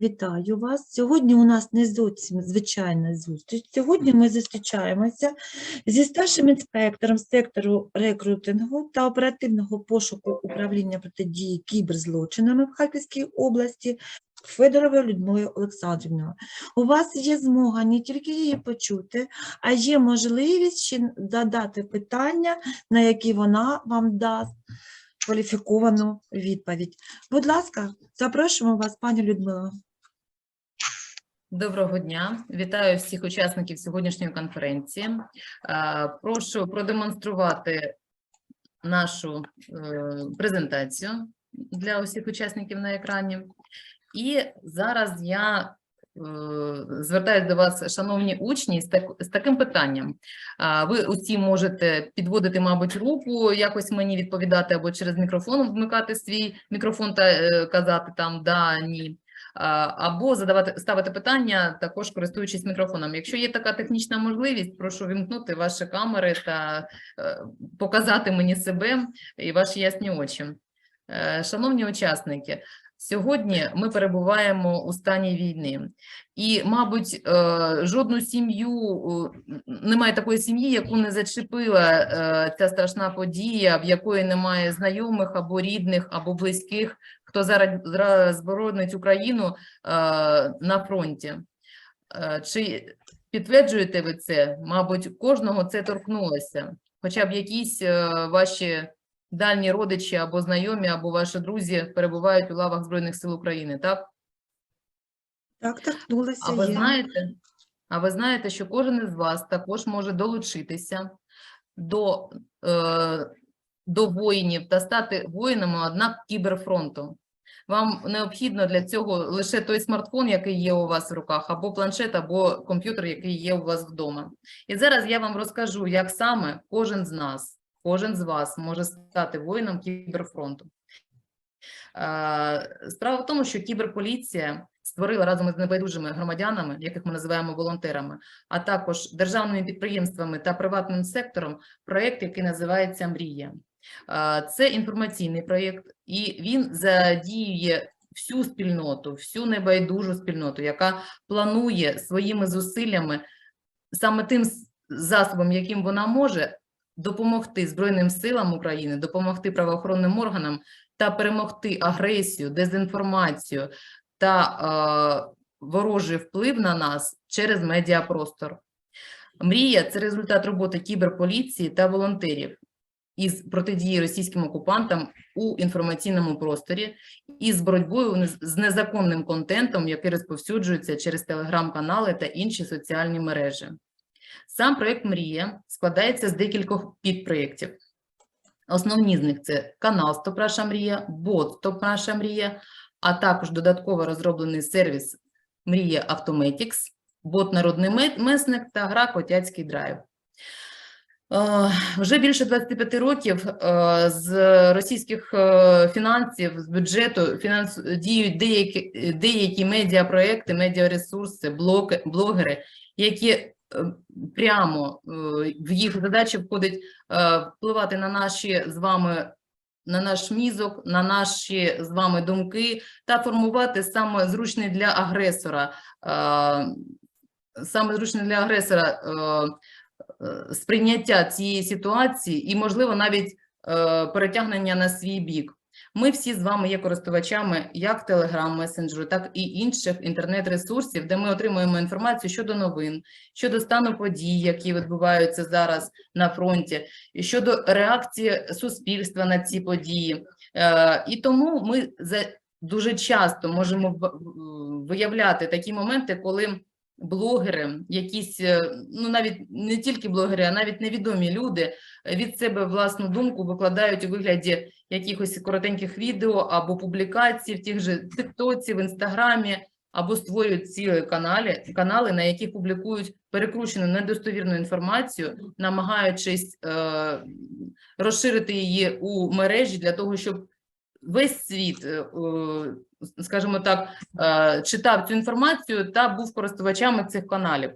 Вітаю вас. Сьогодні у нас не зовсім звичайна зустріч. Сьогодні ми зустрічаємося зі старшим інспектором сектору рекрутингу та оперативного пошуку управління протидії кіберзлочинами в Харківській області Федоровою Людмилою Олександрівною. У вас є змога не тільки її почути, а є можливість ще задати питання, на які вона вам дасть кваліфіковану відповідь. Будь ласка, запрошуємо вас, пані Людмила. Доброго дня, вітаю всіх учасників сьогоднішньої конференції. Прошу продемонструвати нашу е, презентацію для усіх учасників на екрані. І зараз я звертаюся до вас, шановні учні, з, так, з таким питанням. Ви усі можете підводити, мабуть, руку, якось мені відповідати або через мікрофон вмикати свій мікрофон та е, казати там да, ні. Або задавати ставити питання, також користуючись мікрофоном. Якщо є така технічна можливість, прошу вімкнути ваші камери та е, показати мені себе і ваші ясні очі. Е, Шановні учасники, сьогодні ми перебуваємо у стані війни, і, мабуть, е, жодну сім'ю немає такої сім'ї, яку не зачепила е, ця страшна подія, в якої немає знайомих або рідних, або близьких, хто зараз боронить Україну е, на фронті. Чи підтверджуєте ви це? Мабуть, кожного це торкнулося. Хоча б якісь ваші дальні родичі або знайомі, або ваші друзі перебувають у лавах Збройних сил України, так? Так, торкнулася А ви є. знаєте, а ви знаєте, що кожен із вас також може долучитися до, е, до воїнів та стати воїнами, однак кіберфронту. Вам необхідно для цього лише той смартфон, який є у вас в руках, або планшет, або комп'ютер, який є у вас вдома. І зараз я вам розкажу, як саме кожен з нас, кожен з вас може стати воїном кіберфронту. Е, Справа в тому, що кіберполіція створила разом із небайдужими громадянами, яких ми називаємо волонтерами, а також державними підприємствами та приватним сектором проєкт, який називається Мрія. Е, Це інформаційний проєкт, і він задіює всю спільноту, всю небайдужу спільноту, яка планує своїми зусиллями саме тим засобом, яким вона може, допомогти Збройним силам України, допомогти правоохоронним органам та перемогти агресію, дезінформацію та е, ворожий вплив на нас через медіапростор. Мрія це результат роботи кіберполіції та волонтерів із протидії російським окупантам у інформаційному просторі і з боротьбою з незаконним контентом, який розповсюджується через телеграм-канали та інші соціальні мережі. Сам проєкт Мрія складається з декількох підпроєктів. Основні з них це канал Стоп Наша Мрія, бот Стоп Наша Мрія, а також додатково розроблений сервіс Мрія Автоматікс, бот Народний месник та гра Котяцький драйв. Е, Вже більше 25 років е, з російських е, фінансів, з бюджету фінанс... діють деякі, деякі медіапроекти, медіаресурси, блогери, які прямо е, в їх задачі входить е, впливати на наші з вами на наш мізок, на наші з вами думки та формувати саме зручний для агресора, е, саме зручний для агресора е, е, сприйняття цієї ситуації і, можливо, навіть е, перетягнення на свій бік. Ми всі з вами є користувачами як Telegram месенджеру, так і інших інтернет-ресурсів, де ми отримуємо інформацію щодо новин, щодо стану подій, які відбуваються зараз на фронті, щодо реакції суспільства на ці події. Е, І тому ми за дуже часто можемо виявляти такі моменти, коли блогери, якісь, е, ну навіть не тільки блогери, а навіть невідомі люди е, від себе власну думку викладають у вигляді якихось коротеньких відео або публікацій в тих же Тиктоці, в Інстаграмі, або створюють цілі канали, канали, на яких публікують перекручену недостовірну інформацію, намагаючись е, розширити її у мережі для того, щоб весь світ, е, скажімо так, е, читав цю інформацію та був користувачами цих каналів.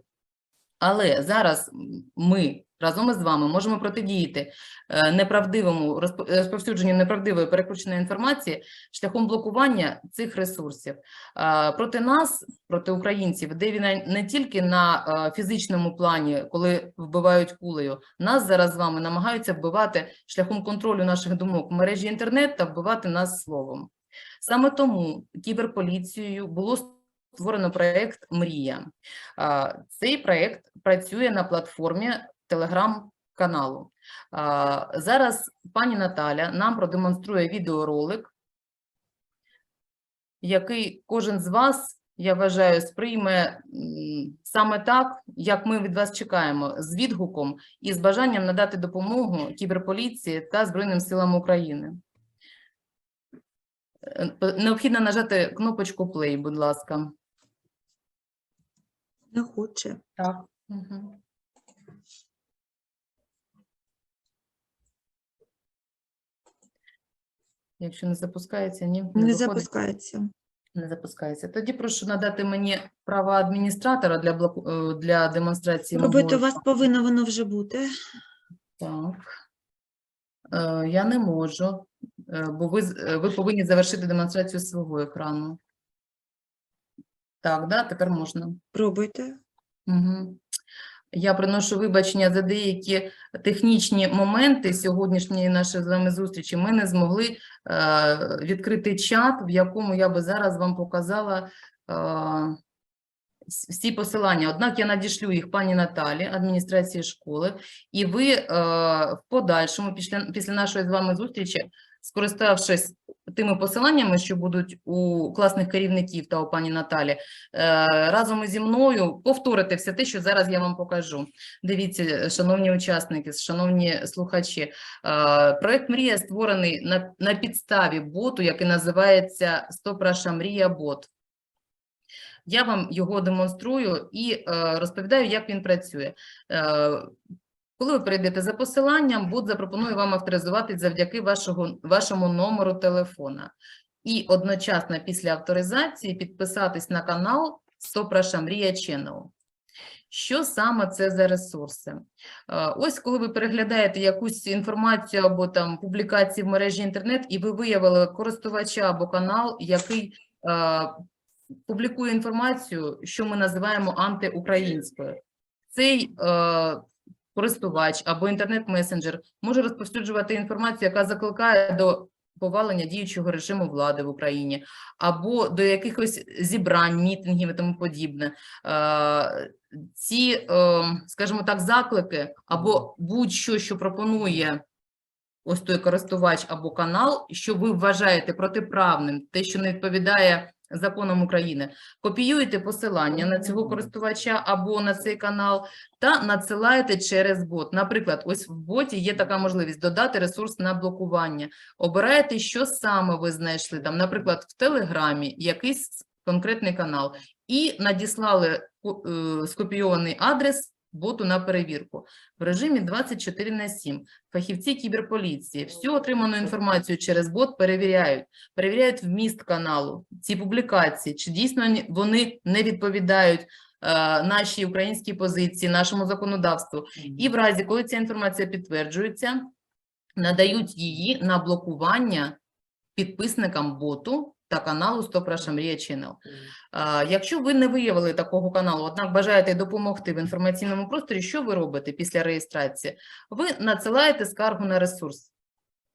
Але зараз ми разом із вами можемо протидіяти е, неправдивому розп- розповсюдженню неправдивої перекрученої інформації шляхом блокування цих ресурсів. Е, Проти нас, проти українців, де війна не тільки на фізичному плані, коли вбивають кулею, нас зараз з вами намагаються вбивати шляхом контролю наших думок в мережі інтернет та вбивати нас словом. Саме тому кіберполіцією було створено проект Мрія. Цей проект працює на платформі телеграм-каналу. Зараз пані Наталя нам продемонструє відеоролик, який кожен з вас, я вважаю, сприйме саме так, як ми від вас чекаємо, з відгуком і з бажанням надати допомогу кіберполіції та Збройним силам України. Е, Необхідно нажати кнопочку play, будь ласка. Не хоче. Так. Угу. Якщо не запускається, ні, Не виходить? запускається. Не запускається. Тоді прошу надати мені права адміністратора для блоку е, для демонстрації. Робити у вас повинно воно вже бути. Так. Е, Я не можу, бо ви, е, ви повинні завершити демонстрацію свого екрану. Так, да, тепер можна. Пробуйте. Угу. Я приношу вибачення за деякі технічні моменти сьогоднішньої нашої з вами зустрічі. Ми не змогли е, відкрити чат, в якому я би зараз вам показала е, всі посилання. Однак я надішлю їх пані Наталі, адміністрації школи, і ви е, в подальшому, після, після нашої з вами зустрічі, скориставшись тими посиланнями, що будуть у класних керівників та у пані Наталі, е, разом зі мною повторити все те, що зараз я вам покажу. Дивіться, шановні учасники, шановні слухачі, е, проект Мрія створений на, на підставі боту, який називається Стоп Раша Мрія Бот. Я вам його демонструю і е, розповідаю, як він працює. Коли ви перейдете за посиланням, бот запропонує вам авторизуватись завдяки вашого, вашому номеру телефона. І одночасно після авторизації підписатись на канал Стоп Раша Мрія Channel. Що саме це за ресурси? Е, Ось коли ви переглядаєте якусь інформацію або там публікації в мережі інтернет, і ви виявили користувача або канал, який е, публікує інформацію, що ми називаємо антиукраїнською. Цей е, користувач або інтернет-месенджер може розповсюджувати інформацію, яка закликає до повалення діючого режиму влади в Україні, або до якихось зібрань, мітингів і тому подібне. Е, Ці, е, скажімо так, заклики або будь-що, що пропонує ось той користувач або канал, що ви вважаєте протиправним, те, що не відповідає законам України, копіюєте посилання на цього користувача або на цей канал та надсилаєте через бот. Наприклад, ось в боті є така можливість додати ресурс на блокування. Обираєте, що саме ви знайшли там, наприклад, в Телеграмі якийсь конкретний канал, і надіслали е, скопійований адрес боту на перевірку в режимі 24 на 7. Фахівці кіберполіції всю отриману інформацію через бот перевіряють, перевіряють вміст каналу, ці публікації, чи дійсно вони не відповідають е, нашій українській позиції, нашому законодавству. І в разі, коли ця інформація підтверджується, надають її на блокування підписникам боту та каналу Стоп Раша Мрія Channel. Якщо ви не виявили такого каналу, однак бажаєте допомогти в інформаційному просторі, що ви робите після реєстрації? Ви надсилаєте скаргу на ресурс.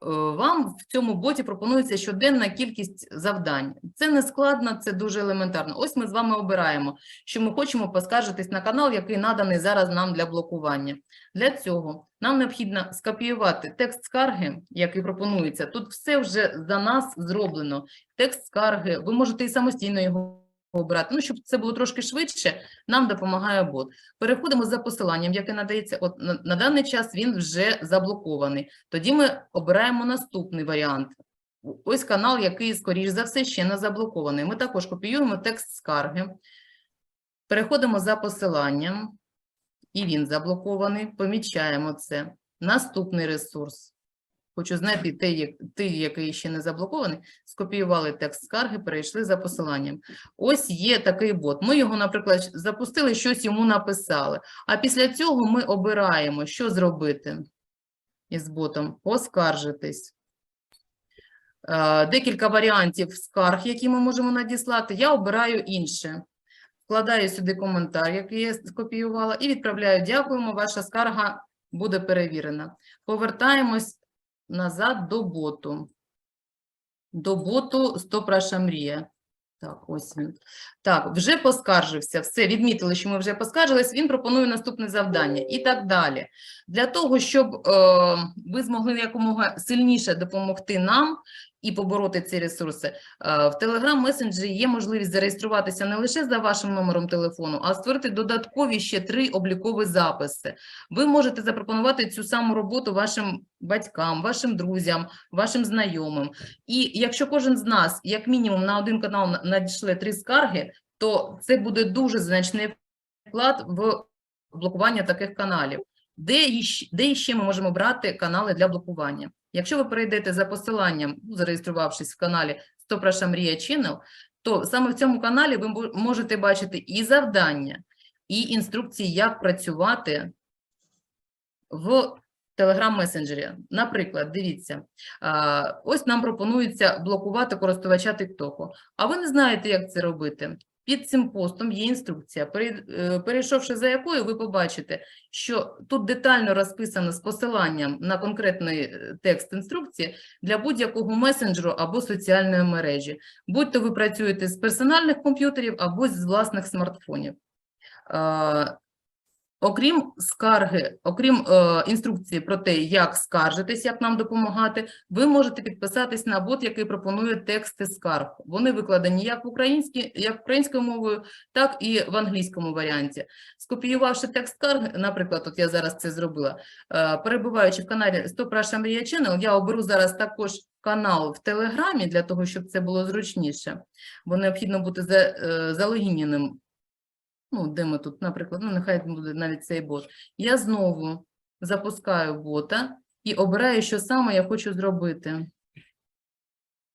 Е, Вам в цьому боті пропонується щоденна кількість завдань. Це не складно, це дуже елементарно. Ось ми з вами обираємо, що ми хочемо поскаржитись на канал, який наданий зараз нам для блокування. Для цього нам необхідно скопіювати текст скарги, який пропонується. Тут все вже за нас зроблено. Текст скарги, ви можете і самостійно його обрати. Ну, щоб це було трошки швидше, нам допомагає бот. Переходимо за посиланням, яке надається. От на, на даний час він вже заблокований. Тоді ми обираємо наступний варіант. Ось канал, який, скоріш за все, ще не заблокований. Ми також копіюємо текст скарги, переходимо за посиланням, і він заблокований. Помічаємо це. Наступний ресурс. Хочу знайти як- той, який ще не заблокований, скопіювали текст скарги, перейшли за посиланням. Ось є такий бот. Ми його, наприклад, запустили, щось йому написали. А після цього ми обираємо, що зробити із ботом. Поскаржитись. Е, Декілька варіантів скарг, які ми можемо надіслати. Я обираю інше. Вкладаю сюди коментар, який я скопіювала, і відправляю. Дякуємо, ваша скарга буде перевірена. Повертаємось назад до боту. До боту Стопраша мрія. Так, ось він. Так, вже поскаржився. Все, відмітили, що ми вже поскаржились. Він пропонує наступне завдання і так далі. Для того, щоб е, ви змогли якомога сильніше допомогти нам і побороти ці ресурси, е, в Telegram месенджері є можливість зареєструватися не лише за вашим номером телефону, а створити додаткові ще три облікові записи. Ви можете запропонувати цю саму роботу вашим батькам, вашим друзям, вашим знайомим. І якщо кожен з нас, як мінімум, на один канал на- надійшле три скарги, то це буде дуже значний вклад в блокування таких каналів. Де де іще ми можемо брати канали для блокування? Якщо ви перейдете за посиланням, ну, зареєструвавшись в каналі Стопраша Мрія Channel, то саме в цьому каналі ви можете бачити і завдання, і інструкції, як працювати в Telegram-месенджері. Наприклад, дивіться, ось нам пропонується блокувати користувача TikTok, а ви не знаєте, як це робити. Під цим постом є інструкція, е, перейшовши за якою, ви побачите, що тут детально розписано з посиланням на конкретний е, текст інструкції для будь-якого месенджеру або соціальної мережі. Будь-то ви працюєте з персональних комп'ютерів або з власних смартфонів. Окрім скарги, окрім е, інструкції про те, як скаржитись, як нам допомагати, ви можете підписатись на бот, який пропонує тексти скарг. Вони викладені як в як українською мовою, так і в англійському варіанті. Скопіювавши текст скарг, наприклад, от я зараз це зробила, е, перебуваючи в каналі Stop Russia Media Channel, я оберу зараз також канал в Телеграмі для того, щоб це було зручніше, бо необхідно бути за, е, залогіненим ну, де ми тут, наприклад, ну, нехай буде навіть цей бот. Я знову запускаю бота і обираю, що саме я хочу зробити.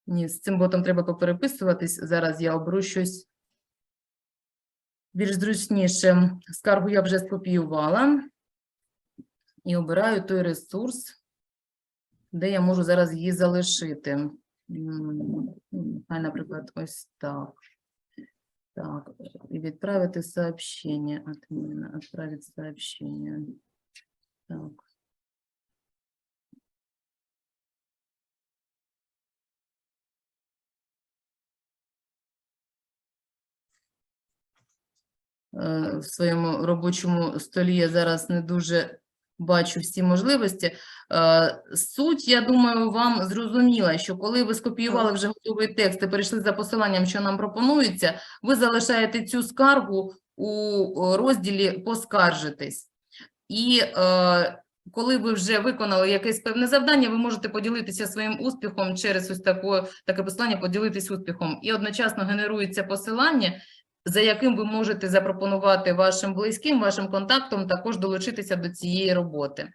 Ні, з цим ботом треба попереписуватись. Зараз я оберу щось більш зручніше. Скаргу я вже скопіювала і обираю той ресурс, де я можу зараз її залишити. Ну, наприклад, ось так. Так, відправити сообщение от меня, отправить сообщение. Так. Е, В своєму робочому столі я зараз не дуже бачу всі можливості. Е, Суть, я думаю, вам зрозуміла, що коли ви скопіювали вже готовий текст і перейшли за посиланням, що нам пропонується, ви залишаєте цю скаргу у розділі «Поскаржитись». І е, коли ви вже виконали якесь певне завдання, ви можете поділитися своїм успіхом через ось таке, таке посилання, поділитись успіхом. І одночасно генерується посилання, за яким ви можете запропонувати вашим близьким, вашим контактам також долучитися до цієї роботи.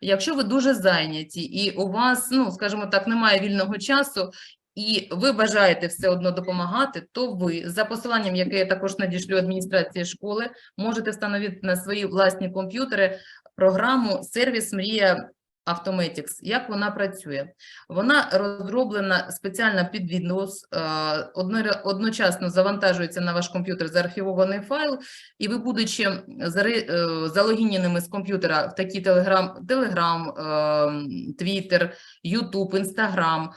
Якщо ви дуже зайняті і у вас, ну, скажімо так, немає вільного часу, і ви бажаєте все одно допомагати, то ви за посиланням, яке я також надішлю адміністрації школи, можете встановити на свої власні комп'ютери програму сервіс Мрія Automatics. Як вона працює? Вона розроблена спеціально під Windows, е, одночасно завантажується на ваш комп'ютер заархівований файл, і ви, будучи е, залогіненими з комп'ютера в такі Telegram, Telegram, е, Twitter, YouTube, Instagram,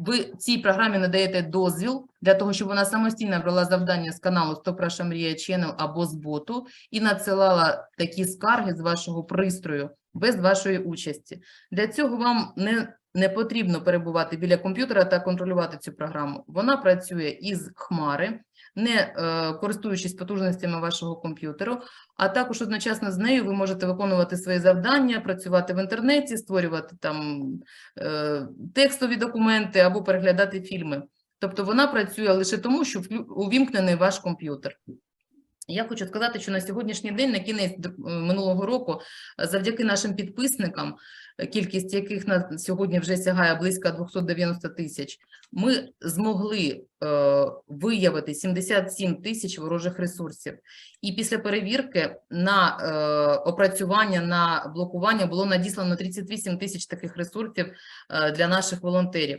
ви цій програмі надаєте дозвіл для того, щоб вона самостійно брала завдання з каналу «Стоп Russia Мрія Channel» або з боту і надсилала такі скарги з вашого пристрою без вашої участі. Для цього вам не, не потрібно перебувати біля комп'ютера та контролювати цю програму. Вона працює із хмари, не е, користуючись потужностями вашого комп'ютеру, а також одночасно з нею ви можете виконувати свої завдання, працювати в інтернеті, створювати там е, текстові документи або переглядати фільми. Тобто вона працює лише тому, що увімкнений ваш комп'ютер. Я хочу сказати, що на сьогоднішній день, на кінець е, минулого року, е, завдяки нашим підписникам, е, кількість яких на сьогодні вже сягає близько 290 тисяч, ми змогли е, виявити 77 тисяч ворожих ресурсів. І після перевірки на е, опрацювання, на блокування було надіслано 38 тисяч таких ресурсів е, для наших волонтерів.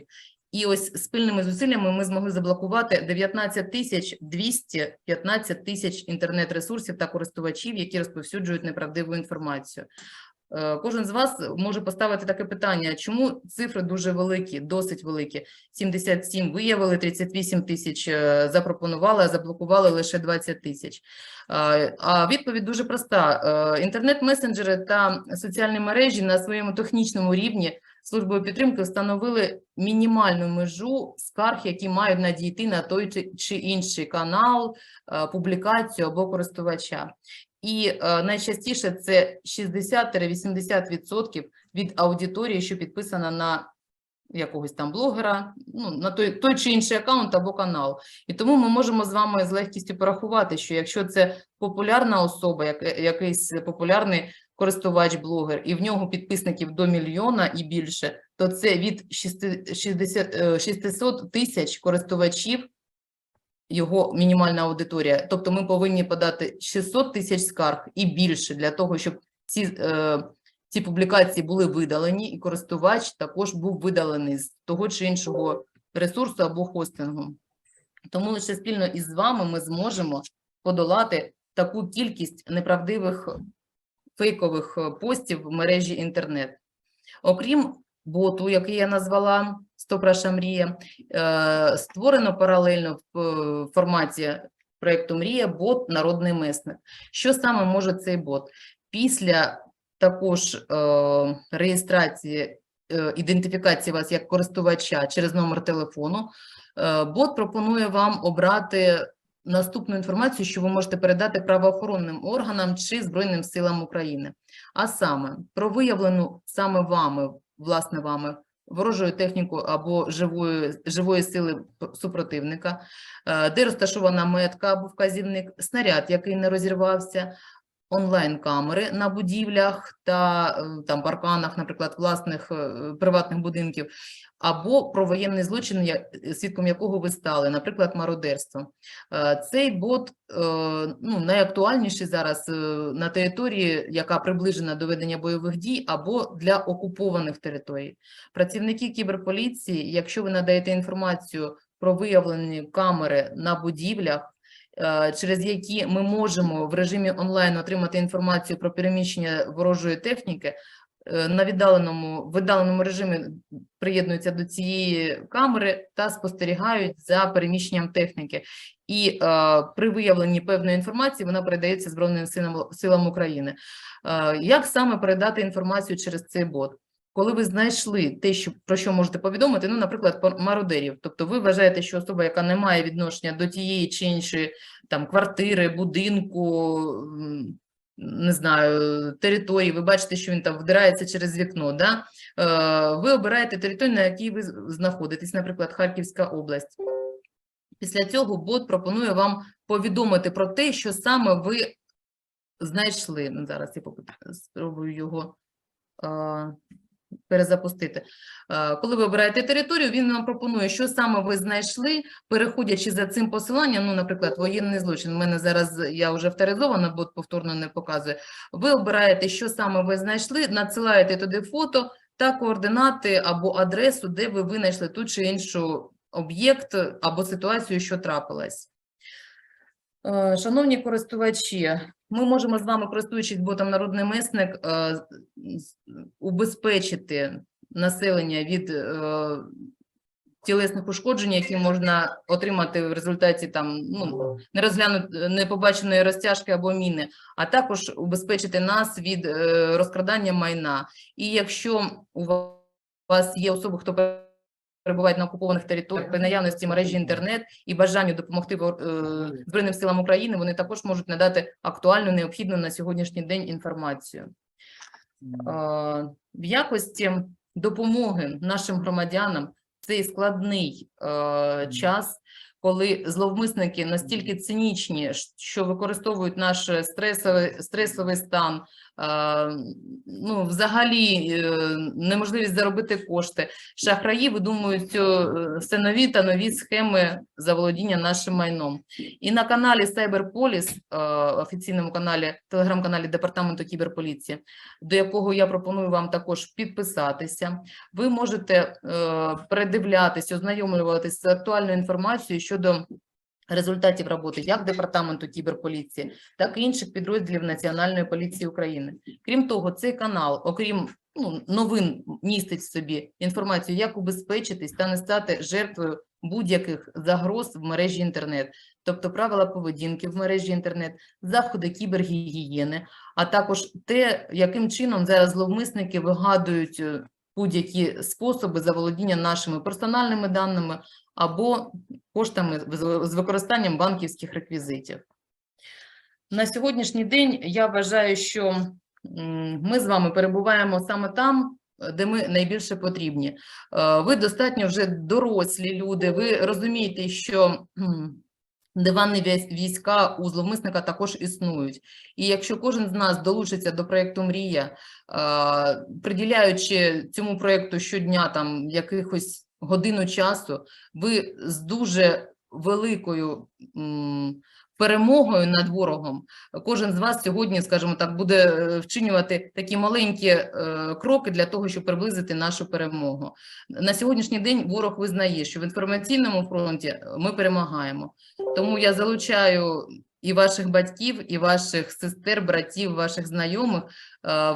І ось спільними зусиллями ми змогли заблокувати 19 тисяч 215 тисяч інтернет-ресурсів та користувачів, які розповсюджують неправдиву інформацію. Е, Кожен з вас може поставити таке питання, чому цифри дуже великі, досить великі. 77 виявили, 38 тисяч е, запропонували, а заблокували лише 20 тисяч. Е, А відповідь дуже проста. Інтернет-месенджери та соціальні мережі на своєму технічному рівні службою підтримки встановили мінімальну межу скарг, які мають надійти на той чи- інший канал, е, публікацію або користувача. І е, найчастіше це 60-80% від аудиторії, що підписана на якогось там блогера, ну, на той, той чи інший аккаунт або канал. І тому ми можемо з вами з легкістю порахувати, що якщо це популярна особа, як, якийсь популярний користувач-блогер, і в нього підписників до мільйона і більше, то це від 60 60, е, 600 тисяч користувачів його мінімальна аудиторія. Тобто ми повинні подати 600 тисяч скарг і більше для того, щоб ці, е, ці публікації були видалені, і користувач також був видалений з того чи іншого ресурсу або хостингу. Тому лише спільно із вами ми зможемо подолати таку кількість неправдивих фейкових е, постів в мережі інтернет. Окрім боту, який я назвала «Стоп-Раша мрія», е, створено паралельно в е, форматі проєкту «Мрія» бот «Народний месник». Що саме може цей бот? Після також реєстрації, ідентифікації вас як користувача через номер телефону, бот пропонує вам обрати наступну інформацію, що ви можете передати правоохоронним органам чи Збройним силам України. А саме про виявлену саме вами, власне вами, ворожою техніку або живої, живої сили супротивника, е, де розташована метка або вказівник, снаряд, який не розірвався, онлайн-камери на будівлях та е, там парканах, наприклад, власних е, приватних будинків, або про воєнний злочин, я- свідком якого ви стали, наприклад, мародерство. Е, Цей бот е, ну, найактуальніший зараз е, на території, яка приближена до ведення бойових дій, або для окупованих територій. Працівники кіберполіції, якщо ви надаєте інформацію про виявлені камери на будівлях, е, через які ми можемо в режимі онлайн отримати інформацію про переміщення ворожої техніки, е, на віддаленому, віддаленому режимі приєднуються до цієї камери та спостерігають за переміщенням техніки. І е, при виявленні певної інформації вона передається Збройним силам, силам України. Е, як саме передати інформацію через цей бот? Коли ви знайшли те, що про що можете повідомити, ну, наприклад, мародерів, тобто ви вважаєте, що особа, яка не має відношення до тієї чи іншої там квартири, будинку, не знаю, території, ви бачите, що він там вдирається через вікно, да? Е, ви обираєте територію, на якій ви знаходитесь, наприклад, Харківська область. Після цього бот пропонує вам повідомити про те, що саме ви знайшли. Ну, Зараз я спробую його е, перезапустити. Е, Коли ви обираєте територію, він вам пропонує, що саме ви знайшли, переходячи за цим посиланням, ну, наприклад, воєнний злочин. У мене зараз я вже авторизована, бот повторно не показує. Ви обираєте, що саме ви знайшли, надсилаєте туди фото та координати або адресу, де ви винайшли ту чи іншу об'єкт або ситуацію, що трапилась. Е, Шановні користувачі, ми можемо з вами, користуючись ботом Народний месник, е, убезпечити населення від е, тілесних ушкоджень, які можна отримати в результаті там ну, нерозглянут- непобаченої розтяжки або міни, а також убезпечити нас від розкрадання майна. І якщо у вас є особи, хто перебувають на окупованих територіях при наявності мережі інтернет і бажанню допомогти е, Збройним силам України, вони також можуть надати актуальну, необхідну на сьогоднішній день інформацію. Е, В якості допомоги нашим громадянам цей складний е, час, коли зловмисники настільки цинічні, що використовують наш стресовий, стресовий стан, е, ну, взагалі е, неможливість заробити кошти. Шахраї видумують е, все нові та нові схеми заволодіння нашим майном. І на каналі Cyberpolis, е, офіційному каналі, телеграм-каналі Департаменту кіберполіції, до якого я пропоную вам також підписатися, ви можете е, передивлятися, ознайомлюватися з актуальною інформацією щодо результатів роботи як Департаменту кіберполіції, так і інших підрозділів Національної поліції України. Крім того, цей канал, окрім ну, новин, містить в собі інформацію, як убезпечитись та не стати жертвою будь-яких загроз в мережі інтернет, тобто правила поведінки в мережі інтернет, заходи кібергігієни, а також те, яким чином зараз зловмисники вигадують е, будь-які способи заволодіння нашими персональними даними або коштами з використанням банківських реквізитів. На сьогоднішній день я вважаю, що ми з вами перебуваємо саме там, де ми найбільше потрібні. Е, Ви достатньо вже дорослі люди, ви розумієте, що диванні військ- війська у зловмисника також існують. І якщо кожен з нас долучиться до проєкту «Мрія», е, приділяючи цьому проєкту щодня там якихось годину часу, ви з дуже великою перемогою над ворогом, кожен з вас сьогодні, скажімо так, буде е, вчинювати такі маленькі е, кроки для того, щоб приблизити нашу перемогу. На сьогоднішній день ворог визнає, що в інформаційному фронті е, ми перемагаємо. Тому я залучаю і ваших батьків, і ваших сестер, братів, ваших знайомих.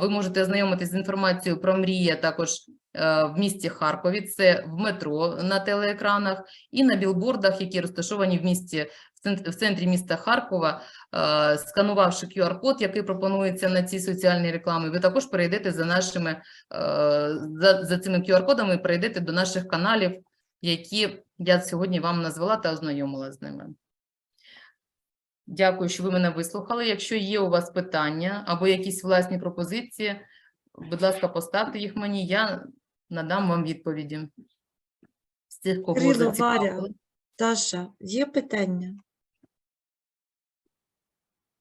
Ви можете ознайомитися з інформацією про мрія також в місті Харкові. Це в метро на телеекранах і на білбордах, які розташовані в місті в центрі міста Харкова. Е, Сканувавши QR-код, який пропонується на цій соціальній рекламі, ви також перейдете за нашими е, за, за цими QR-кодами, перейдете до наших каналів, які я сьогодні вам назвала та ознайомила з ними. Дякую, що ви мене вислухали. Якщо є у вас питання або якісь власні пропозиції, будь ласка, поставте їх мені, я надам вам відповіді. З тих, кого. Варя, Саша, є питання?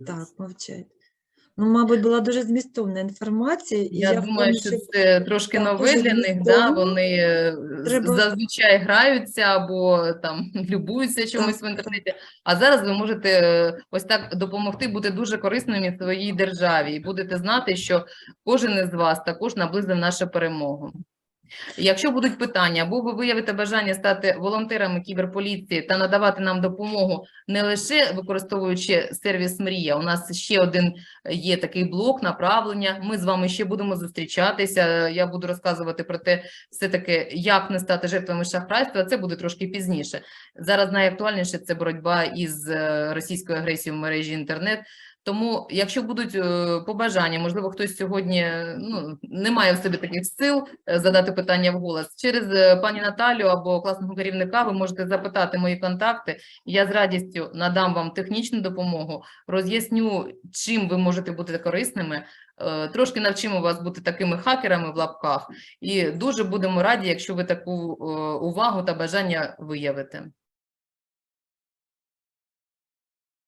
Так, мовчать. Ну, мабуть, була дуже змістовна інформація. і Я, думаю, що це трошки так, нове для них, да? вони е, Треба- зазвичай граються або там любуються чомусь в інтернеті. А зараз ви можете е, ось так допомогти бути дуже корисними своїй державі і будете знати, що кожен із вас також наблизив нашу перемогу. Якщо будуть питання, або ви виявите бажання стати волонтерами кіберполіції та надавати нам допомогу не лише використовуючи сервіс Мрія, у нас ще один є такий блок направлення. Ми з вами ще будемо зустрічатися. Я буду розказувати про те, все таки, як не стати жертвами шахрайства. Це буде трошки пізніше. Зараз найактуальніше це боротьба із е, російською агресією в мережі інтернет. Тому, якщо будуть е, побажання, можливо, хтось сьогодні е, ну, не має в собі таких сил е, задати питання вголос, через е, пані Наталю або класного керівника ви можете запитати мої контакти. Я з радістю надам вам технічну допомогу, роз'ясню, чим ви можете бути корисними. Трошки навчимо вас бути такими хакерами в лапках, і дуже будемо раді, якщо ви таку увагу та бажання виявите.